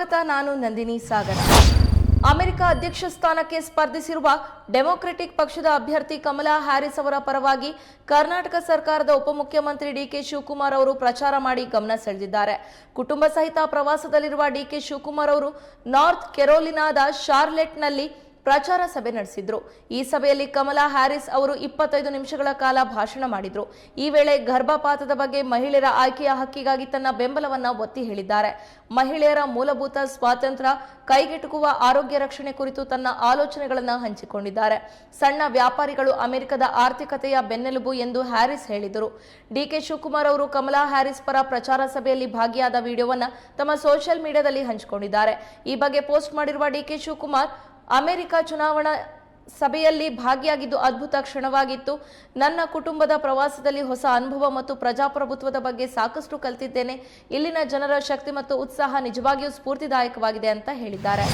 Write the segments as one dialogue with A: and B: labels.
A: ಸ್ವಾಗತ, ನಾನು ನಂದಿನಿ ಸಾಗರ. ಅಮೆರಿಕ ಅಧ್ಯಕ್ಷ ಸ್ಥಾನಕ್ಕೆ ಸ್ಪರ್ಧಿಸಿರುವ ಡೆಮೊಕ್ರೆಟಿಕ್ ಪಕ್ಷದ ಅಭ್ಯರ್ಥಿ ಕಮಲಾ ಹ್ಯಾರಿಸ್ ಅವರ ಪರವಾಗಿ ಕರ್ನಾಟಕ ಸರ್ಕಾರದ ಉಪಮುಖ್ಯಮಂತ್ರಿ ಡಿಕೆ ಶಿವಕುಮಾರ್ ಅವರು ಪ್ರಚಾರ ಮಾಡಿ ಗಮನ ಸೆಳೆದಿದ್ದಾರೆ. ಕುಟುಂಬ ಸಹಿತ ಪ್ರವಾಸದಲ್ಲಿರುವ ಡಿಕೆ ಶಿವಕುಮಾರ್ ಅವರು ನಾರ್ತ್ ಕೆರೋಲಿನಾದ ಶಾರ್ಲೆಟ್ನಲ್ಲಿ ಪ್ರಚಾರ ಸಭೆ ನಡೆಸಿದ್ರು. ಈ ಸಭೆಯಲ್ಲಿ ಕಮಲಾ ಹ್ಯಾರಿಸ್ ಅವರು ಇಪ್ಪತ್ತೈದು ನಿಮಿಷಗಳ ಕಾಲ ಭಾಷಣ ಮಾಡಿದ್ರು. ಈ ವೇಳೆ ಗರ್ಭಪಾತದ ಬಗ್ಗೆ ಮಹಿಳೆಯರ ಆಯ್ಕೆಯ ಹಕ್ಕಿಗಾಗಿ ತನ್ನ ಬೆಂಬಲವನ್ನ ಒತ್ತಿ ಹೇಳಿದ್ದಾರೆ. ಮಹಿಳೆಯರ ಮೂಲಭೂತ ಸ್ವಾತಂತ್ರ್ಯ, ಕೈಗೆಟುಕುವ ಆರೋಗ್ಯ ರಕ್ಷಣೆ ಕುರಿತು ತನ್ನ ಆಲೋಚನೆಗಳನ್ನು ಹಂಚಿಕೊಂಡಿದ್ದಾರೆ. ಸಣ್ಣ ವ್ಯಾಪಾರಿಗಳು ಅಮೆರಿಕದ ಆರ್ಥಿಕತೆಯ ಬೆನ್ನೆಲುಬು ಎಂದು ಹ್ಯಾರಿಸ್ ಹೇಳಿದರು. ಡಿಕೆ ಶಿವಕುಮಾರ್ ಅವರು ಕಮಲಾ ಹ್ಯಾರಿಸ್ ಪರ ಪ್ರಚಾರ ಸಭೆಯಲ್ಲಿ ಭಾಗಿಯಾದ ವಿಡಿಯೋವನ್ನು ತಮ್ಮ ಸೋಷಿಯಲ್ ಮೀಡಿಯಾದಲ್ಲಿ ಹಂಚಿಕೊಂಡಿದ್ದಾರೆ. ಈ ಬಗ್ಗೆ ಪೋಸ್ಟ್ ಮಾಡಿರುವ ಡಿಕೆ ಶಿವಕುಮಾರ್ ಅಮೆರಿಕ ಚುನಾವಣಾ ಸಭೆಯಲ್ಲಿ ಭಾಗಿಯಾಗಿದ್ದು ಅದ್ಭುತ ಕ್ಷಣವಾಗಿತ್ತು. ನನ್ನ ಕುಟುಂಬದ ಪ್ರವಾಸದಲ್ಲಿ ಹೊಸ ಅನುಭವ ಮತ್ತು ಪ್ರಜಾಪ್ರಭುತ್ವದ ಬಗ್ಗೆ ಸಾಕಷ್ಟು ಕಲಿತಿದ್ದೇನೆ. ಇಲ್ಲಿನ ಜನರ ಶಕ್ತಿ ಮತ್ತು ಉತ್ಸಾಹ ನಿಜವಾಗಿಯೂ ಸ್ಫೂರ್ತಿದಾಯಕವಾಗಿದೆ ಅಂತ ಹೇಳಿದ್ದಾರೆ.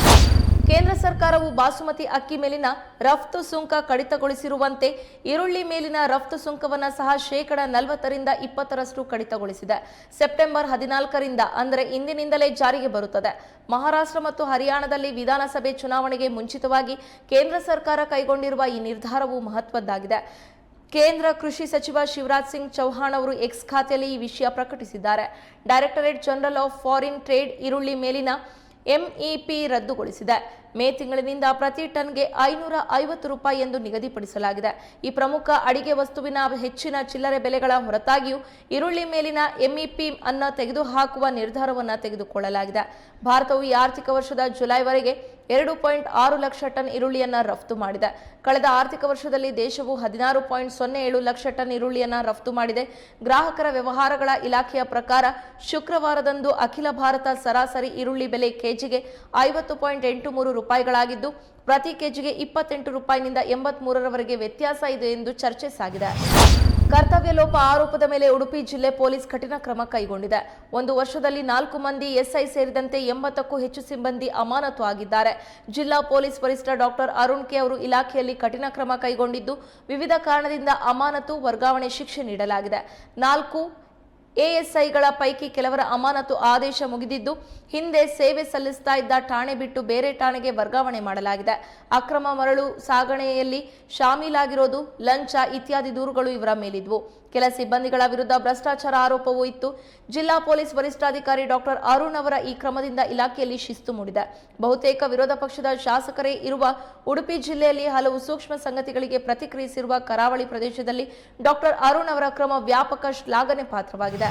A: ಕೇಂದ್ರ ಸರ್ಕಾರವು ಬಾಸುಮತಿ ಅಕ್ಕಿ ಮೇಲಿನ ರಫ್ತು ಸುಂಕ ಕಡಿತಗೊಳಿಸಿರುವಂತೆ ಈರುಳ್ಳಿ ಮೇಲಿನ ರಫ್ತು ಸುಂಕವನ್ನು ಸಹ ಶೇಕಡ ನಲವತ್ತರಿಂದ ಇಪ್ಪತ್ತರಷ್ಟು ಕಡಿತಗೊಳಿಸಿದೆ. ಸೆಪ್ಟೆಂಬರ್ ಹದಿನಾಲ್ಕರಿಂದ, ಅಂದರೆ ಇಂದಿನಿಂದಲೇ ಜಾರಿಗೆ ಬರುತ್ತದೆ. ಮಹಾರಾಷ್ಟ್ರ ಮತ್ತು ಹರಿಯಾಣದಲ್ಲಿ ವಿಧಾನಸಭೆ ಚುನಾವಣೆಗೆ ಮುಂಚಿತವಾಗಿ ಕೇಂದ್ರ ಸರ್ಕಾರ ಕೈಗೊಂಡಿರುವ ಈ ನಿರ್ಧಾರವು ಮಹತ್ವದ್ದಾಗಿದೆ. ಕೇಂದ್ರ ಕೃಷಿ ಸಚಿವ ಶಿವರಾಜ್ ಸಿಂಗ್ ಚೌಹಾಣ್ ಅವರು ಎಕ್ಸ್ ಖಾತೆಯಲ್ಲಿ ಈ ವಿಷಯ ಪ್ರಕಟಿಸಿದ್ದಾರೆ. Directorate General of Foreign Trade ಈರುಳ್ಳಿ ಮೇಲಿನ ಎಂಇಪಿ ರದ್ದುಗೊಳಿಸಿದೆ. ಮೇ ತಿಂಗಳಿನಿಂದ ಪ್ರತಿ ಟನ್ಗೆ ಐನೂರ ಐವತ್ತು ರೂಪಾಯಿ ಎಂದು ನಿಗದಿಪಡಿಸಲಾಗಿದೆ. ಈ ಪ್ರಮುಖ ಅಡಿಗೆ ವಸ್ತುವಿನ ಹೆಚ್ಚಿನ ಚಿಲ್ಲರೆ ಬೆಲೆಗಳ ಹೊರತಾಗಿಯೂ ಈರುಳ್ಳಿ ಮೇಲಿನ ಎಂಇಪಿ ಅನ್ನು ತೆಗೆದುಹಾಕುವ ನಿರ್ಧಾರವನ್ನು ತೆಗೆದುಕೊಳ್ಳಲಾಗಿದೆ. ಭಾರತವು ಈ ಆರ್ಥಿಕ ವರ್ಷದ ಜುಲೈವರೆಗೆ ಎರಡು ಪಾಯಿಂಟ್ ಆರು ಲಕ್ಷ ಟನ್ ಈರುಳ್ಳಿಯನ್ನ ರಫ್ತು ಮಾಡಿದೆ. ಕಳೆದ ಆರ್ಥಿಕ ವರ್ಷದಲ್ಲಿ ದೇಶವು ಹದಿನಾರು ಪಾಯಿಂಟ್ ಸೊನ್ನೆ ಏಳು ಲಕ್ಷ ಟನ್ ಈರುಳ್ಳಿಯನ್ನ ರಫ್ತು ಮಾಡಿದೆ. ಗ್ರಾಹಕರ ವ್ಯವಹಾರಗಳ ಇಲಾಖೆಯ ಪ್ರಕಾರ ಶುಕ್ರವಾರದಂದು ಅಖಿಲ ಭಾರತ ಸರಾಸರಿ ಈರುಳ್ಳಿ ಬೆಲೆ ಕೆಜಿಗೆ ಐವತ್ತು ಪಾಯಿಂಟ್ ಎಂಟು ಮೂರು ರೂಪಾಯಿಗಳಾಗಿದ್ದು ಪ್ರತಿ ಕೆಜಿಗೆ ಇಪ್ಪತ್ತೆಂಟು ರೂಪಾಯಿನಿಂದ ಎಂಬತ್ಮೂರರವರೆಗೆ ವ್ಯತ್ಯಾಸ ಇದೆ ಎಂದು ಚರ್ಚೆ ಸಾಗಿದೆ. ಕರ್ತವ್ಯ ಲೋಪ ಆರೋಪದ ಮೇಲೆ ಉಡುಪಿ ಜಿಲ್ಲೆ ಪೊಲೀಸ್ ಕಠಿಣ ಕ್ರಮ ಕೈಗೊಂಡಿದೆ. ಒಂದು ವರ್ಷದಲ್ಲಿ ನಾಲ್ಕು ಮಂದಿ ಎಸ್ಐ ಸೇರಿದಂತೆ ಎಂಬತ್ತಕ್ಕೂ ಹೆಚ್ಚು ಸಿಬ್ಬಂದಿ ಅಮಾನತು ಆಗಿದ್ದಾರೆ. ಜಿಲ್ಲಾ ಪೊಲೀಸ್ ವರಿಷ್ಠ ಡಾಕ್ಟರ್ ಅರುಣ್ ಕೆ ಅವರು ಇಲಾಖೆಯಲ್ಲಿ ಕಠಿಣ ಕ್ರಮ ಕೈಗೊಂಡಿದ್ದು, ವಿವಿಧ ಕಾರಣದಿಂದ ಅಮಾನತು ವರ್ಗಾವಣೆ ಶಿಕ್ಷೆ ನೀಡಲಾಗಿದೆ. ನಾಲ್ಕು ಎಎಸ್ಐಗಳ ಪೈಕಿ ಕೆಲವರ ಅಮಾನತು ಆದೇಶ ಮುಗಿದಿದ್ದು, ಹಿಂದೆ ಸೇವೆ ಸಲ್ಲಿಸ್ತಾ ಇದ್ದ ಠಾಣೆ ಬಿಟ್ಟು ಬೇರೆ ಠಾಣೆಗೆ ವರ್ಗಾವಣೆ ಮಾಡಲಾಗಿದೆ. ಅಕ್ರಮ ಮರಳು ಸಾಗಣೆಯಲ್ಲಿ ಶಾಮೀಲಾಗಿರೋದು ಲಂಚ ಇತ್ಯಾದಿ ದೂರುಗಳು ಇವರ ಮೇಲಿದ್ವು. ಕೆಲ ಸಿಬ್ಬಂದಿಗಳ ವಿರುದ್ಧ ಭ್ರಷ್ಟಾಚಾರ ಆರೋಪವೂ ಇತ್ತು. ಜಿಲ್ಲಾ ಪೊಲೀಸ್ ವರಿಷ್ಠಾಧಿಕಾರಿ ಡಾಕ್ಟರ್ ಅರುಣ್ ಅವರ ಈ ಕ್ರಮದಿಂದ ಇಲಾಖೆಯಲ್ಲಿ ಶಿಸ್ತು ಮೂಡಿದೆ. ಬಹುತೇಕ ವಿರೋಧ ಪಕ್ಷದ ಶಾಸಕರೇ ಇರುವ ಉಡುಪಿ ಜಿಲ್ಲೆಯಲ್ಲಿ ಹಲವು ಸೂಕ್ಷ್ಮ ಸಂಗತಿಗಳಿಗೆ ಪ್ರತಿಕ್ರಿಯಿಸಿರುವ ಕರಾವಳಿ ಪ್ರದೇಶದಲ್ಲಿ ಡಾಕ್ಟರ್ ಅರುಣ್ ಅವರ ಕ್ರಮ ವ್ಯಾಪಕ ಶ್ಲಾಘನೆ ಪಾತ್ರವಾಗಿದೆ.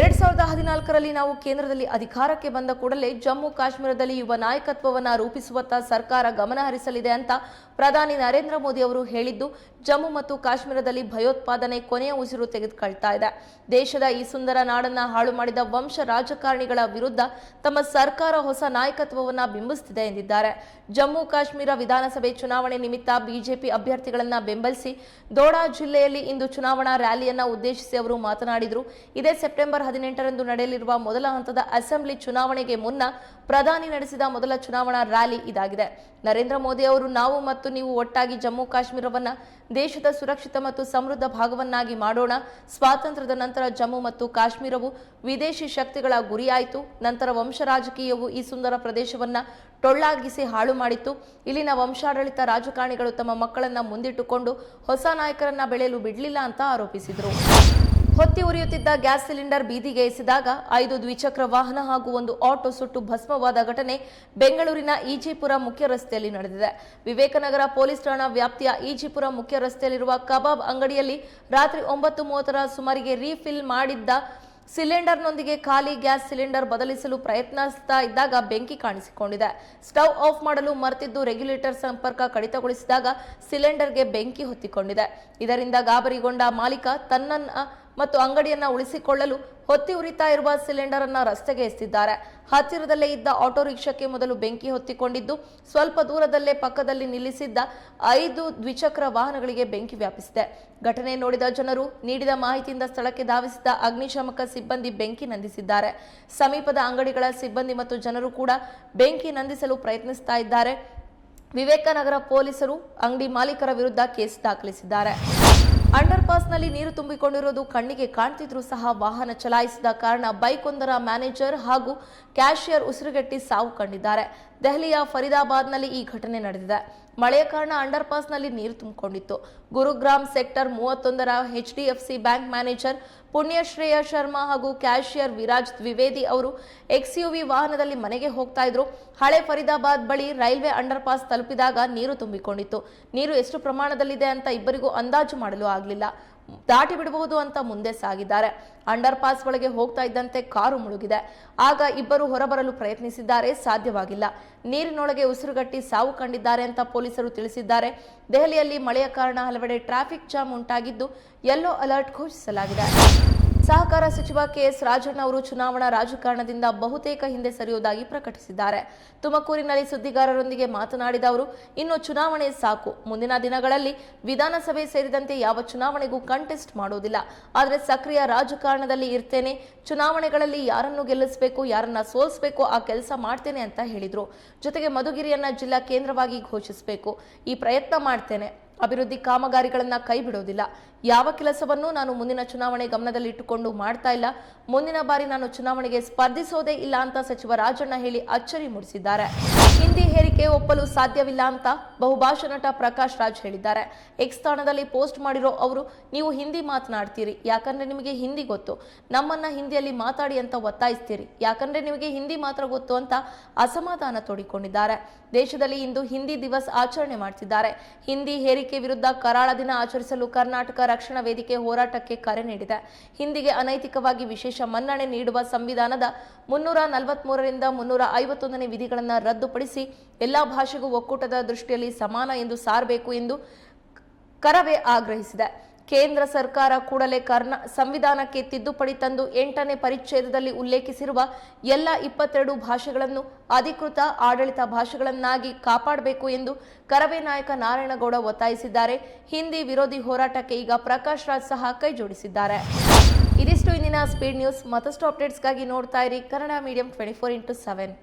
A: ಎರಡ್ ಸಾವಿರದ ಹದಿನಾಲ್ಕರಲ್ಲಿ ನಾವು ಕೇಂದ್ರದಲ್ಲಿ ಅಧಿಕಾರಕ್ಕೆ ಬಂದ ಕೂಡಲೇ ಜಮ್ಮು ಕಾಶ್ಮೀರದಲ್ಲಿ ಯುವ ನಾಯಕತ್ವವನ್ನ ರೂಪಿಸುವತ್ತ ಸರ್ಕಾರ ಗಮನ ಹರಿಸಲಿದೆ ಅಂತ ಪ್ರಧಾನಿ ನರೇಂದ್ರ ಮೋದಿ ಅವರು ಹೇಳಿದ್ದು, ಜಮ್ಮು ಮತ್ತು ಕಾಶ್ಮೀರದಲ್ಲಿ ಭಯೋತ್ಪಾದನೆ ಕೊನೆಯ ಉಸಿರು ತೆಗೆದುಕೊಳ್ತಾ ಇದೆ. ದೇಶದ ಈ ಸುಂದರ ನಾಡನ್ನ ಹಾಳು ಮಾಡಿದ ವಂಶ ರಾಜಕಾರಣಿಗಳ ವಿರುದ್ಧ ತಮ್ಮ ಸರ್ಕಾರ ಹೊಸ ನಾಯಕತ್ವವನ್ನ ಬಿಂಬಿಸುತ್ತಿದೆ ಎಂದಿದ್ದಾರೆ. ಜಮ್ಮು ಕಾಶ್ಮೀರ ವಿಧಾನಸಭೆ ಚುನಾವಣೆ ನಿಮಿತ್ತ ಬಿಜೆಪಿ ಅಭ್ಯರ್ಥಿಗಳನ್ನ ಬೆಂಬಲಿಸಿ, ದೋಡಾ ಜಿಲ್ಲೆಯಲ್ಲಿ ಇಂದು ಚುನಾವಣಾ ರ್ಯಾಲಿಯನ್ನ ಉದ್ದೇಶಿಸಿ ಅವರು ಮಾತನಾಡಿದರು. ಇದೇ ಸೆಪ್ಟೆಂಬರ್ ಹದಿನೆಂಟರಂದು ನಡೆಯಲಿರುವ ಮೊದಲ ಹಂತದ ಅಸೆಂಬ್ಲಿ ಚುನಾವಣೆಗೆ ಮುನ್ನ ಪ್ರಧಾನಿ ನಡೆಸಿದ ಮೊದಲ ಚುನಾವಣಾ ರ್ಯಾಲಿ ಇದಾಗಿದೆ. ನರೇಂದ್ರ ಮೋದಿ ಅವರು ನಾವು ಮತ್ತು ನೀವು ಒಟ್ಟಾಗಿ ಜಮ್ಮು ಕಾಶ್ಮೀರವನ್ನ ದೇಶದ ಸುರಕ್ಷಿತ ಮತ್ತು ಸಮೃದ್ಧ ಭಾಗವನ್ನಾಗಿ ಮಾಡೋಣ. ಸ್ವಾತಂತ್ರ್ಯದ ನಂತರ ಜಮ್ಮು ಮತ್ತು ಕಾಶ್ಮೀರವು ವಿದೇಶಿ ಶಕ್ತಿಗಳ ಗುರಿಯಾಯಿತು. ನಂತರ ವಂಶ ರಾಜಕೀಯವು ಈ ಸುಂದರ ಪ್ರದೇಶವನ್ನ ಟೊಳ್ಳಾಗಿಸಿ ಹಾಳು ಮಾಡಿತ್ತು. ಇಲ್ಲಿನ ವಂಶಾಡಳಿತ ರಾಜಕಾರಣಿಗಳು ತಮ್ಮ ಮಕ್ಕಳನ್ನ ಮುಂದಿಟ್ಟುಕೊಂಡು ಹೊಸ ನಾಯಕರನ್ನ ಬೆಳೆಯಲು ಬಿಡಲಿಲ್ಲ ಅಂತ ಆರೋಪಿಸಿದರು. ಹೊತ್ತಿ ಉರಿಯುತ್ತಿದ್ದ ಗ್ಯಾಸ್ ಸಿಲಿಂಡರ್ ಬೀದಿಗೆ ಎಸೆದಾಗ ಐದು ದ್ವಿಚಕ್ರ ವಾಹನ ಹಾಗೂ ಒಂದು ಆಟೋ ಸುಟ್ಟು ಭಸ್ಮವಾದ ಘಟನೆ ಬೆಂಗಳೂರಿನ ಈಜಿಪುರ ಮುಖ್ಯ ರಸ್ತೆಯಲ್ಲಿ ನಡೆದಿದೆ. ವಿವೇಕನಗರ ಪೊಲೀಸ್ ಠಾಣಾ ವ್ಯಾಪ್ತಿಯ ಈಜಿಪುರ ಮುಖ್ಯ ರಸ್ತೆಯಲ್ಲಿರುವ ಕಬಾಬ್ ಅಂಗಡಿಯಲ್ಲಿ ರಾತ್ರಿ ಒಂಬತ್ತು ಮೂವತ್ತರ ಸುಮಾರಿಗೆ ರೀಫಿಲ್ ಮಾಡಿದ್ದ ಸಿಲಿಂಡರ್ನೊಂದಿಗೆ ಖಾಲಿ ಗ್ಯಾಸ್ ಸಿಲಿಂಡರ್ ಬದಲಿಸಲು ಪ್ರಯತ್ನಿಸ್ತಾ ಇದ್ದಾಗ ಬೆಂಕಿ ಕಾಣಿಸಿಕೊಂಡಿದೆ. ಸ್ಟವ್ ಆಫ್ ಮಾಡಲು ಮರೆತಿದ್ದು ರೆಗ್ಯುಲೇಟರ್ ಸಂಪರ್ಕ ಕಡಿತಗೊಳಿಸಿದಾಗ ಸಿಲಿಂಡರ್ಗೆ ಬೆಂಕಿ ಹೊತ್ತಿಕೊಂಡಿದೆ. ಇದರಿಂದ ಗಾಬರಿಗೊಂಡ ಮಾಲೀಕ ತನ್ನನ್ನ ಮತ್ತು ಅಂಗಡಿಯನ್ನ ಉಳಿಸಿಕೊಳ್ಳಲು ಹೊತ್ತಿ ಉರಿತಾ ಇರುವ ಸಿಲಿಂಡರ್ ಅನ್ನ ರಸ್ತೆಗೆ ಎಸೆದಿದ್ದಾರೆ ಹತ್ತಿರದಲ್ಲೇ ಇದ್ದ ಆಟೋ ರಿಕ್ಷಾಕ್ಕೆ ಮೊದಲು ಬೆಂಕಿ ಹೊತ್ತಿಕೊಂಡಿದ್ದು, ಸ್ವಲ್ಪ ದೂರದಲ್ಲೇ ಪಕ್ಕದಲ್ಲಿ ನಿಲ್ಲಿಸಿದ್ದ ಐದು ದ್ವಿಚಕ್ರ ವಾಹನಗಳಿಗೆ ಬೆಂಕಿ ವ್ಯಾಪಿಸಿದೆ. ಘಟನೆ ನೋಡಿದ ಜನರು ನೀಡಿದ ಮಾಹಿತಿಯಿಂದ ಸ್ಥಳಕ್ಕೆ ಧಾವಿಸಿದ ಅಗ್ನಿಶಾಮಕ ಸಿಬ್ಬಂದಿ ಬೆಂಕಿ ನಂದಿಸಿದ್ದಾರೆ. ಸಮೀಪದ ಅಂಗಡಿಗಳ ಸಿಬ್ಬಂದಿ ಮತ್ತು ಜನರು ಕೂಡ ಬೆಂಕಿ ನಂದಿಸಲು ಪ್ರಯತ್ನಿಸ್ತಾ ಇದ್ದಾರೆ. ವಿವೇಕನಗರ ಪೊಲೀಸರು ಅಂಗಡಿ ಮಾಲೀಕರ ವಿರುದ್ಧ ಕೇಸ್ ದಾಖಲಿಸಿದ್ದಾರೆ. ಅಂಡರ್ ಪಾಸ್ನಲ್ಲಿ ನೀರು ತುಂಬಿಕೊಂಡಿರೋದು ಕಣ್ಣಿಗೆ ಕಾಣ್ತಿದ್ರೂ ಸಹ ವಾಹನ ಚಲಾಯಿಸಿದ ಕಾರಣ ಬೈಕ್ ಒಂದರ ಮ್ಯಾನೇಜರ್ ಹಾಗೂ ಕ್ಯಾಶಿಯರ್ ಉಸಿರುಗಟ್ಟಿ ಸಾವು ಕಂಡಿದ್ದಾರೆ. ದೆಹಲಿಯ ಫರೀದಾಬಾದ್ನಲ್ಲಿ ಈ ಘಟನೆ ನಡೆದಿದೆ. ಮಳೆಯ ಕಾರಣ ಅಂಡರ್ ಪಾಸ್ನಲ್ಲಿ ನೀರು ತುಂಬಿಕೊಂಡಿತ್ತು. Gurugram sector ಮೂವತ್ತೊಂದರ HDFC bank manager Punyashreya Sharma ಹಾಗೂ ಕ್ಯಾಶಿಯರ್ ವಿರಾಜ್ ದ್ವಿವೇದಿ ಅವರು ಎಕ್ಸ್ಯುವಿ ವಾಹನದಲ್ಲಿ ಮನೆಗೆ ಹೋಗ್ತಾ ಇದ್ರು. ಹಳೆ ಫರೀದಾಬಾದ್ ಬಳಿ ರೈಲ್ವೆ ಅಂಡರ್ ಪಾಸ್ ತಲುಪಿದಾಗ ನೀರು ತುಂಬಿಕೊಂಡಿತ್ತು. ನೀರು ಎಷ್ಟು ಪ್ರಮಾಣದಲ್ಲಿದೆ ಅಂತ ಇಬ್ಬರಿಗೂ ಅಂದಾಜು ಮಾಡಲು ಆಗಲಿಲ್ಲ. ದಾಟಿ ಬಿಡಬಹುದು ಅಂತ ಮುಂದೆ ಸಾಗಿದ್ದಾರೆ. ಅಂಡರ್ ಪಾಸ್ ಒಳಗೆ ಹೋಗ್ತಾ ಇದ್ದಂತೆ ಕಾರು ಮುಳುಗಿದೆ. ಆಗ ಇಬ್ಬರು ಹೊರಬರಲು ಪ್ರಯತ್ನಿಸಿದ್ದಾರೆ. ಸಾಧ್ಯವಾಗಿಲ್ಲ. ನೀರಿನೊಳಗೆ ಉಸಿರುಗಟ್ಟಿ ಸಾವು ಕಂಡಿದ್ದಾರೆ ಅಂತ ಪೊಲೀಸರು ತಿಳಿಸಿದ್ದಾರೆ. ದೆಹಲಿಯಲ್ಲಿ ಮಳೆಯ ಕಾರಣ ಹಲವೆಡೆ ಟ್ರಾಫಿಕ್ ಜಾಮ್ ಉಂಟಾಗಿದ್ದು, ಯೆಲ್ಲೋ ಅಲರ್ಟ್ ಘೋಷಿಸಲಾಗಿದೆ. ಸಹಕಾರ ಸಚಿವ ಕೆಎಸ್ ರಾಜಣ್ಣ ಅವರು ಚುನಾವಣಾ ರಾಜಕಾರಣದಿಂದ ಬಹುತೇಕ ಹಿಂದೆ ಸರಿಯುವುದಾಗಿ ಪ್ರಕಟಿಸಿದ್ದಾರೆ. ತುಮಕೂರಿನಲ್ಲಿ ಸುದ್ದಿಗಾರರೊಂದಿಗೆ ಮಾತನಾಡಿದ ಅವರು, ಇನ್ನು ಚುನಾವಣೆ ಸಾಕು. ಮುಂದಿನ ದಿನಗಳಲ್ಲಿ ವಿಧಾನಸಭೆ ಸೇರಿದಂತೆ ಯಾವ ಚುನಾವಣೆಗೂ ಕಂಟೆಸ್ಟ್ ಮಾಡುವುದಿಲ್ಲ ಆದರೆ ಸಕ್ರಿಯ ರಾಜಕಾರಣದಲ್ಲಿ ಇರ್ತೇನೆ. ಚುನಾವಣೆಗಳಲ್ಲಿ ಯಾರನ್ನು ಗೆಲ್ಲಿಸಬೇಕು, ಯಾರನ್ನ ಸೋಲಿಸಬೇಕು, ಆ ಕೆಲಸ ಮಾಡ್ತೇನೆ ಅಂತ ಹೇಳಿದರು. ಜೊತೆಗೆ ಮಧುಗಿರಿಯನ್ನ ಜಿಲ್ಲಾ ಕೇಂದ್ರವಾಗಿ ಘೋಷಿಸಬೇಕು. ಈ ಪ್ರಯತ್ನ ಮಾಡ್ತೇನೆ. ಅಭಿವೃದ್ಧಿ ಕಾಮಗಾರಿಗಳನ್ನ ಕೈ ಬಿಡೋದಿಲ್ಲ ಯಾವ ಕೆಲಸವನ್ನು ನಾನು ಮುಂದಿನ ಚುನಾವಣೆ ಗಮನದಲ್ಲಿಟ್ಟುಕೊಂಡು ಮಾಡ್ತಾ ಇಲ್ಲ. ಮುಂದಿನ ಬಾರಿ ನಾನು ಚುನಾವಣೆಗೆ ಸ್ಪರ್ಧಿಸೋದೇ ಇಲ್ಲ ಅಂತ ಸಚಿವ ರಾಜಣ್ಣ ಹೇಳಿ ಅಚ್ಚರಿ ಮೂಡಿಸಿದ್ದಾರೆ. ಹಿಂದಿ ಹೇರಿಕೆ ಒಪ್ಪಲು ಸಾಧ್ಯವಿಲ್ಲ ಅಂತ ಬಹುಭಾಷಾ ನಟ ಪ್ರಕಾಶ್ ರಾಜ್ ಹೇಳಿದ್ದಾರೆ. ಎಕ್ಸ್ ತಾಣದಲ್ಲಿ ಪೋಸ್ಟ್ ಮಾಡಿರೋ ಅವರು, ನೀವು ಹಿಂದಿ ಮಾತನಾಡ್ತೀರಿ, ಯಾಕಂದ್ರೆ ನಿಮಗೆ ಹಿಂದಿ ಗೊತ್ತು. ನಮ್ಮನ್ನ ಹಿಂದಿಯಲ್ಲಿ ಮಾತಾಡಿ ಅಂತ ಒತ್ತಾಯಿಸ್ತೀರಿ, ಯಾಕಂದ್ರೆ ನಿಮಗೆ ಹಿಂದಿ ಮಾತ್ರ ಗೊತ್ತು ಅಂತ ಅಸಮಾಧಾನ ತೋಡಿಕೊಂಡಿದ್ದಾರೆ. ದೇಶದಲ್ಲಿ ಇಂದು ಹಿಂದಿ ದಿವಸ್ ಆಚರಣೆ ಮಾಡ್ತಿದ್ದಾರೆ. ಹಿಂದಿ ಹೇರಿಕೆ ವಿರುದ್ಧ ಕರಾಳ ದಿನ ಆಚರಿಸಲು ಕರ್ನಾಟಕ ರಕ್ಷಣಾ ವೇದಿಕೆ ಹೋರಾಟಕ್ಕೆ ಕರೆ ನೀಡಿದೆ. ಹಿಂದಿಗೆ ಅನೈತಿಕವಾಗಿ ವಿಶೇಷ ಮನ್ನಣೆ ನೀಡುವ ಸಂವಿಧಾನದ ಮುನ್ನೂರ ನಲವತ್ಮೂರರಿಂದ ಮುನ್ನೂರ ಐವತ್ತೊಂದನೇ ವಿಧಿಗಳನ್ನು ರದ್ದುಪಡಿಸಿ ಎಲ್ಲಾ ಭಾಷೆಗೂ ಒಕ್ಕೂಟದ ದೃಷ್ಟಿಯಲ್ಲಿ ಸಮಾನ ಎಂದು ಸಾರಬೇಕು ಎಂದು ಕರವೇ ಆಗ್ರಹಿಸಿದೆ. ಕೇಂದ್ರ ಸರ್ಕಾರ ಕೂಡಲೇ ಕರ್ನಾ ಸಂವಿಧಾನಕ್ಕೆ ತಿದ್ದುಪಡಿ ತಂದು ಎಂಟನೇ ಪರಿಚ್ಛೇದದಲ್ಲಿ ಉಲ್ಲೇಖಿಸಿರುವ ಎಲ್ಲ ಇಪ್ಪತ್ತೆರಡು ಭಾಷೆಗಳನ್ನು ಅಧಿಕೃತ ಆಡಳಿತ ಭಾಷೆಗಳನ್ನಾಗಿ ಕಾಪಾಡಬೇಕು ಎಂದು ಕರವೇ ನಾಯಕ ನಾರಾಯಣಗೌಡ ಒತ್ತಾಯಿಸಿದ್ದಾರೆ. ಹಿಂದಿ ವಿರೋಧಿ ಹೋರಾಟಕ್ಕೆ ಈಗ ಪ್ರಕಾಶ್ ರಾಜ್ ಸಹ ಕೈ ಜೋಡಿಸಿದ್ದಾರೆ. ಇದಿಷ್ಟು ಇಂದಿನ ಸ್ಪೀಡ್ ನ್ಯೂಸ್. ಮತ್ತಷ್ಟು ಅಪ್ಡೇಟ್ಸ್ಗಾಗಿ ನೋಡ್ತಾ ಇರಿ Kannada medium twenty four into seven.